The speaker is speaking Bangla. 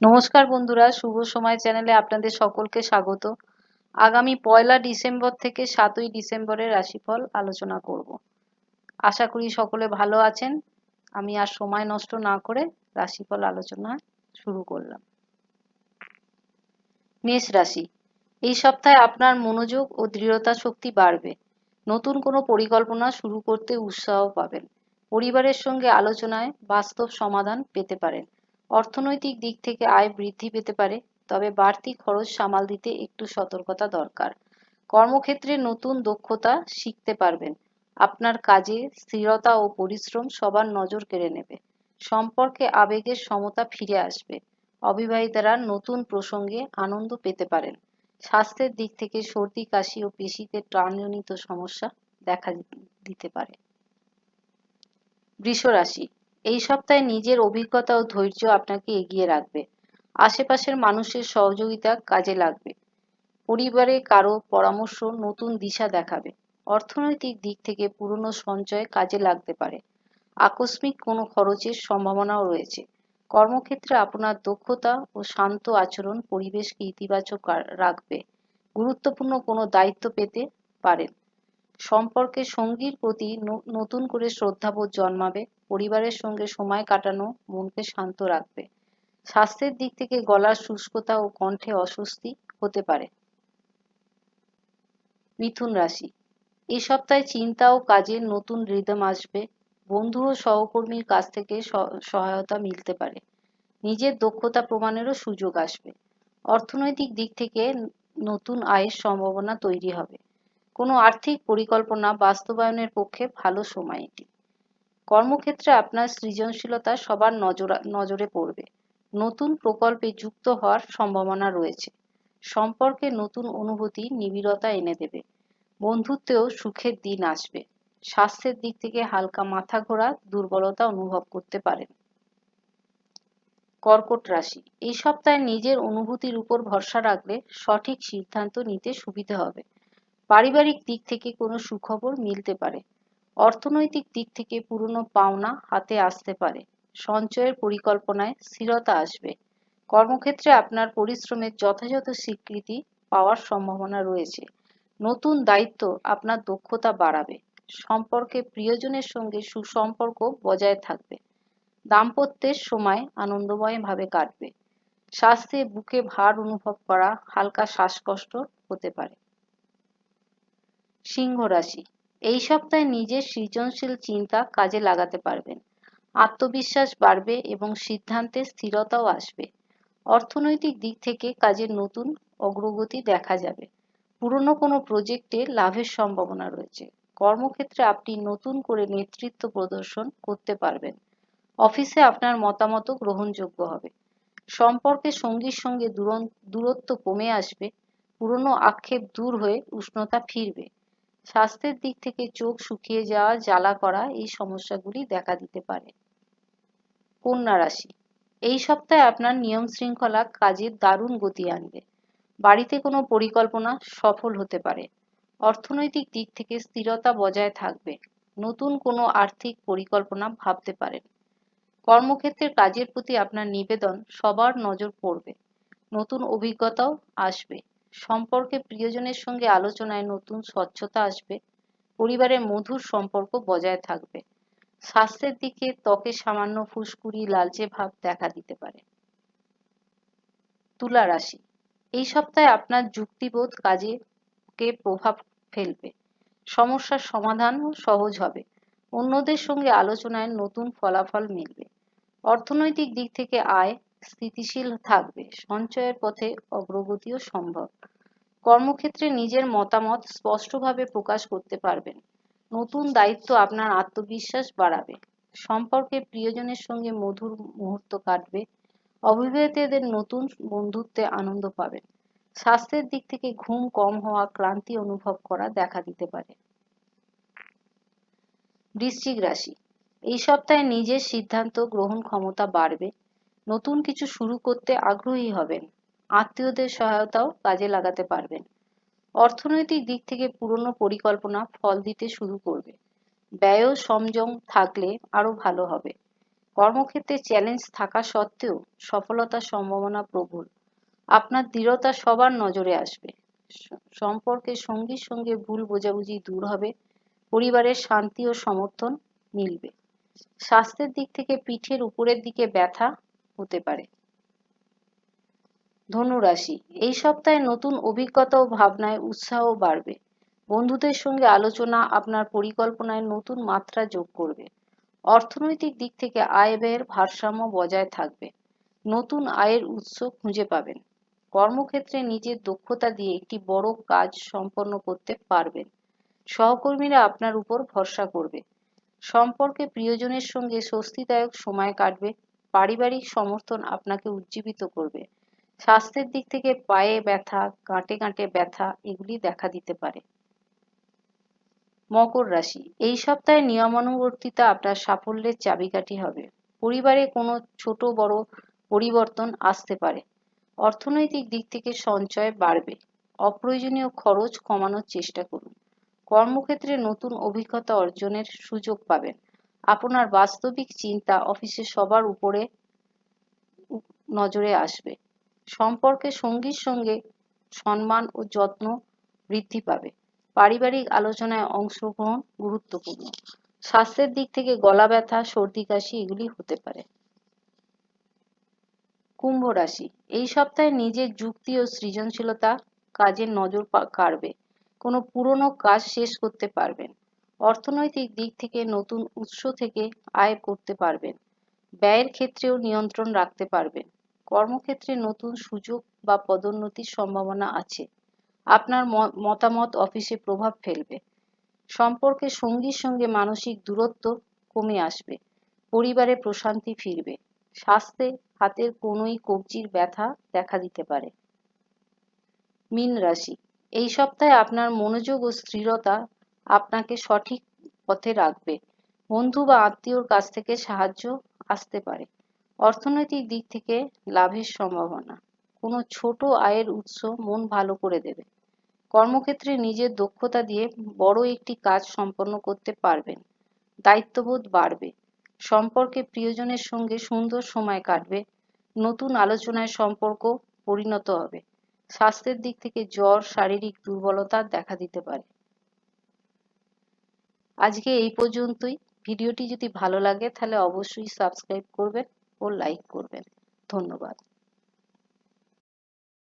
নমস্কার বন্ধুরা, শুভ সময় চ্যানেলে আপনাদের সকলকে স্বাগত। আগামী পয়লা ডিসেম্বর থেকে সাতই ডিসেম্বরের রাশিফল আলোচনা করব। আশা করি সকলে ভালো আছেন। আমি আর সময় নষ্ট না করে রাশিফল আলোচনা শুরু করলাম। মেষ রাশি, এই সপ্তাহে আপনার মনোযোগ ও দৃঢ়তা শক্তি বাড়বে। নতুন কোনো পরিকল্পনা শুরু করতে উৎসাহ পাবেন। পরিবারের সঙ্গে আলোচনায় বাস্তব সমাধান পেতে পারেন। অর্থনৈতিক দিক থেকে আয় বৃদ্ধি পেতে পারে, তবে বাড়তি খরচ সামাল দিতে একটু সতর্কতা দরকার। কর্মক্ষেত্রে নতুন দক্ষতা শিখতে পারবেন। আপনার কাজে স্থিরতা ও পরিশ্রম সবার নজর কেড়ে নেবে। সম্পর্কে আবেগের সমতা ফিরে আসবে। অবিবাহিতারা নতুন প্রসঙ্গে আনন্দ পেতে পারেন। স্বাস্থ্যের দিক থেকে সর্দি, কাশি ও পেশিতে টানজনিত সমস্যা দেখা দিতে পারে। বৃষ রাশি এই সপ্তাহে নিজের অভিজ্ঞতা ও ধৈর্য আপনাকে এগিয়ে রাখবে। আশেপাশের মানুষের সহযোগিতা কাজে লাগবে। পরিবারে কারও পরামর্শ নতুন দিশা দেখাবে। অর্থনৈতিক দিক থেকে পুরনো সঞ্চয় কাজে লাগতে পারে। আকস্মিক কোনো খরচের সম্ভাবনাও রয়েছে। কর্মক্ষেত্রে আপনার দক্ষতা ও শান্ত আচরণ পরিবেশকে ইতিবাচক রাখবে। গুরুত্বপূর্ণ কোনো দায়িত্ব পেতে পারেন। সম্পর্কে সঙ্গীর প্রতি নতুন করে শ্রদ্ধাবোধ জন্মাবে, পরিবারের সঙ্গে সময় কাটানো, মনকে শান্ত রাখবে। স্বাস্থ্যের দিক থেকে গলার শুষ্কতা ও কণ্ঠে অস্বস্তি হতে পারে। মিথুন রাশি। এই সপ্তাহে চিন্তা ও কাজের নতুন রিদম আসবে। বন্ধু ও সহকর্মীর কাছ থেকে সহায়তা মিলতে পারে। নিজের দক্ষতা প্রমাণেরও সুযোগ আসবে। অর্থনৈতিক দিক থেকে নতুন আয়ের সম্ভাবনা তৈরি হবে। কোনো আর্থিক পরিকল্পনা বাস্তবায়নের পক্ষে ভালো সময় এটি। কর্মক্ষেত্রে আপনার সৃজনশীলতা সবার নজর, নজরে পড়বে। নতুন প্রকল্পে যুক্ত হওয়ার সম্ভাবনা রয়েছে। সম্পর্কে নতুন অনুভূতি, নিবিড়তা এনে দেবে। বন্ধুত্বেও সুখের দিন আসবে। স্বাস্থ্যের দিক থেকে হালকা মাথা ঘোরা, দুর্বলতা অনুভব করতে পারেন। কর্কট রাশি। এই সপ্তাহে নিজের অনুভূতির উপর ভরসা রাখলে সঠিক সিদ্ধান্ত নিতে সুবিধা হবে। পারিবারিক দিক থেকে কোনো সুখবর মিলতে পারে। অর্থনৈতিক দিক থেকে পুরনো পাওনা হাতে আসতে পারে। সঞ্চয়ের পরিকল্পনায় স্থিরতা আসবে। কর্মক্ষেত্রে আপনার পরিশ্রমের যথাযথ স্বীকৃতি পাওয়ার সম্ভাবনা রয়েছে। নতুন দায়িত্ব আপনার দক্ষতা বাড়াবে। সম্পর্কে প্রিয়জনের সঙ্গে সুসম্পর্ক বজায় থাকবে। দাম্পত্যের সময় আনন্দময়ভাবে কাটবে। স্বাস্থ্যে বুকে ভার অনুভব করা হালকা শ্বাসকষ্ট হতে পারে। সিংহ রাশি। এই সপ্তাহে নিজের সৃজনশীল চিন্তা কাজে লাগাতে পারবেন। আত্মবিশ্বাস বাড়বে এবং সিদ্ধান্তে স্থিরতাও আসবে। অর্থনৈতিক দিক থেকে কাজের নতুন অগ্রগতি দেখা যাবে। পুরনো কোনো প্রজেক্টে লাভের সম্ভাবনা রয়েছে। কর্মক্ষেত্রে আপনি নতুন করে নেতৃত্ব প্রদর্শন করতে পারবেন। অফিসে আপনার মতামত গ্রহণযোগ্য হবে। সম্পর্কে সঙ্গীর সঙ্গে দূরত্ব কমে আসবে। পুরনো আক্ষেপ দূর হয়ে উষ্ণতা ফিরবে। স্বাস্থ্যের দিক থেকে চোখ শুকিয়ে যাওয়া, জ্বালা করা এই সমস্যাগুলি দেখা দিতে পারে। কন্যা রাশি, এই সপ্তাহে আপনার নিয়ম শৃঙ্খলা কাজের দারুণ গতি আনবে। বাড়িতে কোনো পরিকল্পনা সফল হতে পারে। অর্থনৈতিক দিক থেকে স্থিরতা বজায় থাকবে। নতুন কোনো আর্থিক পরিকল্পনা ভাবতে পারেন। কর্মক্ষেত্রের কাজের প্রতি আপনার নিবেদন সবার নজর পড়বে। নতুন অভিজ্ঞতাও আসবে। সম্পর্কে প্রিয়জনের সঙ্গে আলোচনায় নতুন স্বচ্ছতা আসবে, পরিবারের মধুর সম্পর্ক বজায় থাকবে। স্বাস্থ্যের দিকে ত্বকে সামান্য ফুসকুড়ি, লালচে ভাব দেখা দিতে পারে। তুলা রাশি। এই সপ্তাহে আপনার যুক্তিবোধ কাজে কে প্রভাব ফেলবে। সমস্যার সমাধানও সহজ হবে। অন্যদের সঙ্গে আলোচনায় নতুন ফলাফল মিলবে। অর্থনৈতিক দিক থেকে আয় স্থিতিশীল থাকবে, সঞ্চয়ের পথে অগ্রগতিও সম্ভব। কর্মক্ষেত্রে নিজের মতামত স্পষ্টভাবে প্রকাশ করতে পারবেন। নতুন দায়িত্ব আপনার আত্মবিশ্বাস বাড়াবে। সম্পর্কে প্রিয়জনের সঙ্গে মধুর মুহূর্ত কাটবে। অবিবাহিতদের নতুন বন্ধুত্বে আনন্দ পাবেন। স্বাস্থ্যের দিক থেকে ঘুম কম হওয়া, ক্লান্তি অনুভব করা দেখা দিতে পারে। বৃশ্চিক রাশি। এই সপ্তাহে নিজের সিদ্ধান্ত গ্রহণ ক্ষমতা বাড়বে। নতুন কিছু শুরু করতে আগ্রহী হবেন। আত্মীয়দের সহায়তাও কাজে লাগাতে পারবেন। অর্থনৈতিক দিক থেকে পুরনো পরিকল্পনা ফল দিতে শুরু করবে। ব্যয় সংযম থাকলে আরও ভালো হবে। কর্মক্ষেত্রে চ্যালেঞ্জ থাকা সত্ত্বেও সফলতার সম্ভাবনা প্রবল। আপনার দৃঢ়তা সবার নজরে আসবে। সম্পর্কে সঙ্গীর সঙ্গে ভুল বোঝাবুঝি দূর হবে। পরিবারের শান্তি ও সমর্থন মিলবে। স্বাস্থ্যের দিক থেকে পিঠের উপরের দিকে ব্যথা হতে পারে। ধনুরাশি, এই সপ্তাহে নতুন অভিজ্ঞতা ও ভাবনায় উৎসাহ বাড়বে। বন্ধুদের সঙ্গে আলোচনা আপনার পরিকল্পনায় নতুন মাত্রা যোগ করবে। অর্থনৈতিক দিক থেকে আয় ব্যয়ের ভারসাম্য বজায় থাকবে। নতুন আয়ের উৎস খুঁজে পাবেন। কর্মক্ষেত্রে নিজের দক্ষতা দিয়ে একটি বড় কাজ সম্পন্ন করতে পারবেন। সহকর্মীরা আপনার উপর ভরসা করবে। সম্পর্কে প্রিয়জনের সঙ্গে স্বস্তিদায়ক সময় কাটবে। পারিবারিক সমর্থন আপনাকে উজ্জীবিত করবে। স্বাস্থ্যের দিক থেকে পায়ে ব্যথা গাঁটে গাঁটে ব্যথা এগুলি দেখা দিতে পারে। মকর রাশি, এই সপ্তাহে নিয়মানুবর্তিতা আপনার সাফল্যের চাবিকাঠি হবে। পরিবারে কোনো ছোট বড় পরিবর্তন আসতে পারে। অর্থনৈতিক দিক থেকে সঞ্চয় বাড়বে। অপ্রয়োজনীয় খরচ কমানোর চেষ্টা করুন। কর্মক্ষেত্রে নতুন অভিজ্ঞতা অর্জনের সুযোগ পাবেন। আপনার বাস্তবিক চিন্তা অফিসে সবার উপরে নজরে আসবে। সম্পর্কে সঙ্গীর সঙ্গে সম্মান ও যত্ন বৃদ্ধি পাবে। পারিবারিক আলোচনায় অংশগ্রহণ গুরুত্বপূর্ণ। স্বাস্থ্যের দিক থেকে গলা ব্যথা, সর্দি, কাশি এগুলি হতে পারে। কুম্ভ রাশি। এই সপ্তাহে নিজের যুক্তি ও সৃজনশীলতা কাজের নজর কাড়বে। কোনো পুরনো কাজ শেষ করতে পারবেন। অর্থনৈতিক দিক থেকে নতুন উৎস থেকে আয় করতে পারবেন, ব্যয়ের ক্ষেত্রেও নিয়ন্ত্রণ রাখতে পারবেন। কর্মক্ষেত্রে নতুন সুযোগ বা পদোন্নতির সম্ভাবনা আছে। আপনার মতামত অফিসে প্রভাব ফেলবে। সম্পর্কে সঙ্গীর সঙ্গে মানসিক দূরত্ব কমে আসবে। পরিবারে প্রশান্তি ফিরবে। স্বাস্থ্যে হাতের কোনোই কবজির ব্যথা দেখা দিতে পারে। মীন রাশি। এই সপ্তাহে আপনার মনোযোগ ও স্থিরতা আপনাকে সঠিক পথে রাখবে। বন্ধু বা আত্মীয়র কাছ থেকে সাহায্য আসতে পারে। অর্থনৈতিক দিক থেকে লাভের সম্ভাবনা। কোনো ছোট আয়ের উৎস মন ভালো করে দেবে। কর্মক্ষেত্রে নিজের দক্ষতা দিয়ে বড় একটি কাজ সম্পন্ন করতে পারবেন। দায়িত্ববোধ বাড়বে। সম্পর্কে প্রিয়জনের সঙ্গে সুন্দর সময় কাটবে। নতুন আলোচনায় সম্পর্ক পরিণত হবে। স্বাস্থ্যের দিক থেকে জ্বর, শারীরিক দুর্বলতা দেখা দিতে পারে। আজকে এই পর্যন্তই। ভিডিওটি যদি ভালো লাগে, তাহলে অবশ্যই সাবস্ক্রাইব করবেন ও লাইক করবেন। ধন্যবাদ।